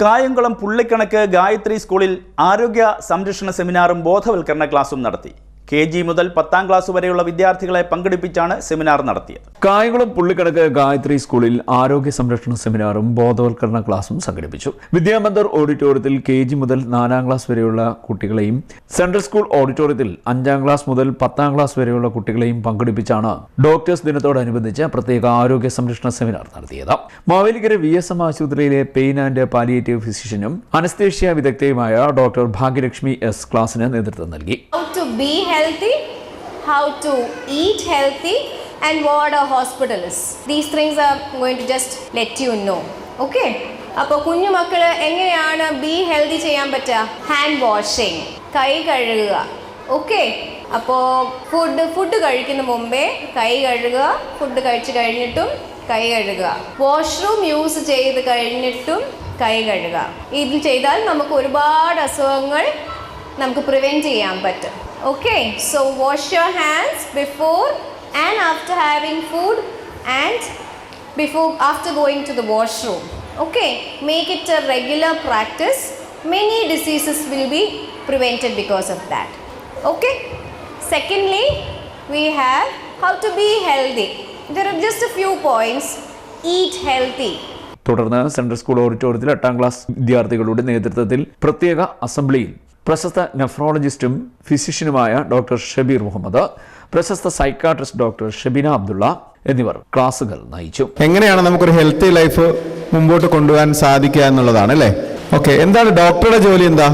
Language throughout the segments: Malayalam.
കായംകുളം പുള്ളിക്കണക്ക് ഗായത്രി സ്കൂളിൽ ആരോഗ്യ സംരക്ഷണ സെമിനാറും ബോധവൽക്കരണ ക്ലാസും നടത്തി. കെ ജി മുതൽ പത്താം ക്ലാസ് വരെയുള്ള വിദ്യാർത്ഥികളെ പങ്കെടുപ്പിച്ചാണ് സെമിനാർ നടത്തിയത്. കായംകുളം പുള്ളിക്കണക്ക് ഗായത്രി സ്കൂളിൽ ആരോഗ്യ സംരക്ഷണ സെമിനാറും ബോധവൽക്കരണ ക്ലാസും സംഘടിപ്പിച്ചു. വിദ്യാമന്ദർ ഓഡിറ്റോറിയത്തിൽ കെ ജി മുതൽ നാലാം ക്ലാസ് വരെയുള്ള കുട്ടികളെയും സെൻട്രൽ സ്കൂൾ ഓഡിറ്റോറിയത്തിൽ അഞ്ചാം ക്ലാസ് മുതൽ പത്താം ക്ലാസ് വരെയുള്ള കുട്ടികളെയും പങ്കെടുപ്പിച്ചാണ് ഡോക്ടേഴ്സ് ദിനത്തോടനുബന്ധിച്ച് പ്രത്യേക ആരോഗ്യ സംരക്ഷണ സെമിനാർ നടത്തിയത്. മാവേലിക്കര വി എസ് എം ആശുപത്രിയിലെ പെയിൻ ആൻഡ് പാലിയേറ്റീവ് ഫിസിഷ്യനും അനസ്തേഷ്യ വിദഗ്ധയുമായ ഡോക്ടർ ഭാഗ്യലക്ഷ്മി എസ് ക്ലാസിന് നേതൃത്വം നൽകി. Be healthy, how to eat healthy, and what a hospital is. These things are going to just let you know. Okay? അപ്പോൾ കുഞ്ഞു മക്കൾ എങ്ങനെയാണ് ബി ഹെൽത്തി ചെയ്യാൻ പറ്റുക? ഹാൻഡ് വാഷിങ് കൈ കഴുകുക. ഓക്കെ അപ്പോൾ ഫുഡ് ഫുഡ് കഴിക്കുന്ന മുമ്പേ കൈ കഴുകുക. ഫുഡ് കഴിച്ച് കഴിഞ്ഞിട്ടും കൈ കഴുകുക. വാഷ്റൂം യൂസ് ചെയ്ത് കഴിഞ്ഞിട്ടും കൈ കഴുകുക. ഇത് ചെയ്താൽ നമുക്ക് ഒരുപാട് അസുഖങ്ങൾ നമുക്ക് പ്രിവെന്റ് ചെയ്യാൻ പറ്റും. Okay so wash your hands before and after having food and before after going to the washroom okay make it a regular practice many diseases will be prevented because of that okay secondly we have how to be healthy there are just a few points eat healthy തുടർന്ന് സെൻട്രൽ സ്കൂൾ ഓഡിറ്റോറിയത്തിൽ എട്ടാം ക്ലാസ് വിദ്യാർത്ഥികളുടെ നേതൃത്വത്തിൽ പ്രത്യേക അസംബ്ലിയിൽ പ്രശസ്ത നെഫ്രോളജിസ്റ്റും ഫിസിഷ്യനുമായ ഡോക്ടർ ഷബീർ മുഹമ്മദ് പ്രശസ്ത സൈക്കാട്രിസ്റ്റ് ഡോക്ടർ ഷബീന അബ്ദുള്ള എന്നിവർ ക്ലാസുകൾ നയിച്ചു. എങ്ങനെയാണ് നമുക്കൊരു ഹെൽത്തി ലൈഫ് മുമ്പോട്ട് കൊണ്ടുപോകാൻ സാധിക്കുക എന്നുള്ളതാണ് അല്ലേ? ഓക്കെ എന്താണ് ഡോക്ടറുടെ ജോലി എന്താ?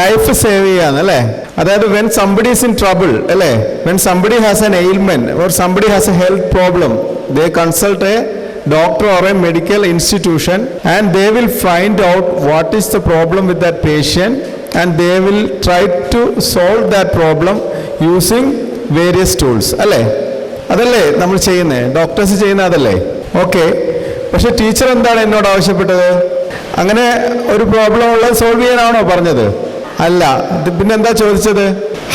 ലൈഫ് സേവ് ചെയ്യാന്ന് അല്ലേ? അതായത് വെൻ സംബഡി ഇൻ ട്രബിൾ അല്ലേ? When somebody has an ailment or somebody has a health problem they consult a doctor or a medical institution and they will find out what is the problem with that patient and they will try to solve that problem using various tools അല്ലേ? അതല്ലേ നമ്മൾ ചെയ്യുന്നത് ഡോക്ടേഴ്സ് ചെയ്യുന്ന അതല്ലേ? ഓക്കെ പക്ഷെ ടീച്ചർ എന്താണ് എന്നോട് ആവശ്യപ്പെട്ടത്? അങ്ങനെ ഒരു പ്രോബ്ലം ഉള്ളത് സോൾവ് ചെയ്യാനാണോ പറഞ്ഞത്? അല്ല. പിന്നെ എന്താ ചോദിച്ചത്?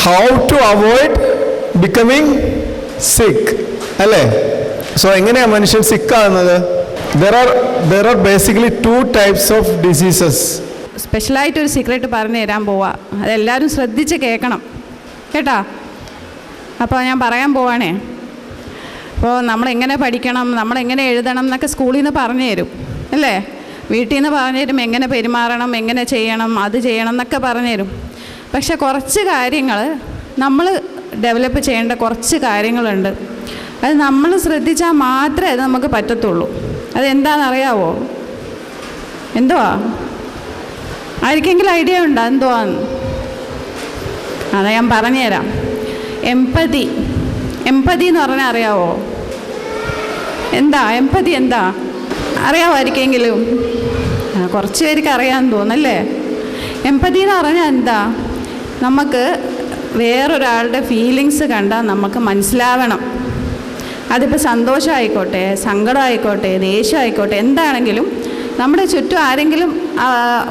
ഹൗ ടു അവോയ്ഡ് ബിക്കമിങ് സിക്ക് അല്ലേ? സോ എങ്ങനെയാണ് മനുഷ്യൻ സിക്കാകുന്നത്? There are there are basically two types of diseases സ്പെഷ്യലായിട്ട് ഒരു സീക്രട്ട് പറഞ്ഞു തരാൻ പോവാ. അതെല്ലാവരും ശ്രദ്ധിച്ച് കേൾക്കണം. കേട്ടാ? അപ്പോൾ ഞാൻ പറയാൻ പോവാണേ. അപ്പോൾ നമ്മളെങ്ങനെ പഠിക്കണം നമ്മളെങ്ങനെ എഴുതണം എന്നൊക്കെ സ്കൂളിൽ നിന്ന് പറഞ്ഞു തരും. അല്ലേ? വീട്ടിൽ നിന്ന് പറഞ്ഞു തരും എങ്ങനെ പെരുമാറണം എങ്ങനെ ചെയ്യണം അത് ചെയ്യണം എന്നൊക്കെ പറഞ്ഞു തരും. പക്ഷെ കുറച്ച് കാര്യങ്ങൾ നമ്മൾ ഡെവലപ്പ് ചെയ്യേണ്ട കുറച്ച് കാര്യങ്ങളുണ്ട്. അത് നമ്മൾ ശ്രദ്ധിച്ചാൽ മാത്രമേ അത് നമുക്ക് പറ്റത്തുള്ളൂ. അതെന്താണെന്നറിയാവോ? എന്തുവാ? ആർക്കെങ്കിലും ഐഡിയ ഉണ്ടോ? എന്തുവാന്ന്? അതാ ഞാൻ പറഞ്ഞുതരാം. എമ്പതി എമ്പതി എന്ന് പറഞ്ഞാൽ അറിയാവോ? എന്താ? എമ്പതി എന്താ? അറിയാവോ ആർക്കെങ്കിലും കുറച്ച് പേർക്ക് അറിയാമെന്ന് തോന്നല്ലേ എമ്പതി എന്ന് പറഞ്ഞാൽ എന്താ? നമുക്ക് വേറൊരാളുടെ ഫീലിങ്സ് കണ്ടാൽ നമുക്ക് മനസ്സിലാവണം. അതിപ്പോൾ സന്തോഷമായിക്കോട്ടെ സങ്കടമായിക്കോട്ടെ ദേഷ്യമായിക്കോട്ടെ എന്താണെങ്കിലും നമ്മുടെ ചുറ്റും ആരെങ്കിലും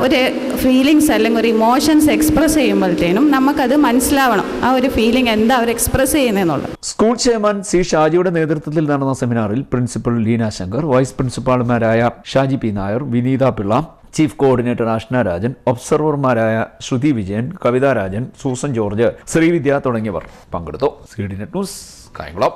ഒരു ഫീലിങ്സ് അല്ലെങ്കിൽ ഒരു ഇമോഷൻസ് എക്സ്പ്രസ് ചെയ്യുമ്പോഴത്തേനും നമുക്കത് മനസ്സിലാവണം. ആ ഒരു ഫീലിംഗ് എന്താ അവർ എക്സ്പ്രസ് ചെയ്യുന്നതെന്നുള്ളത്. സ്കൂൾ ചെയർമാൻ സി ഷാജിയുടെ നേതൃത്വത്തിൽ നടന്ന സെമിനാറിൽ principal Leena Shankar vice പ്രിൻസിപ്പാൾമാരായ Shaji P Nair Vineetha Pillai chief coordinator Ashna Rajan ഒബ്സർവർമാരായ Sruthi Vijayan Kavitha Rajan Susan George Sreevidya തുടങ്ങിയവർ പങ്കെടുത്തു. C D net news Kayamkulam.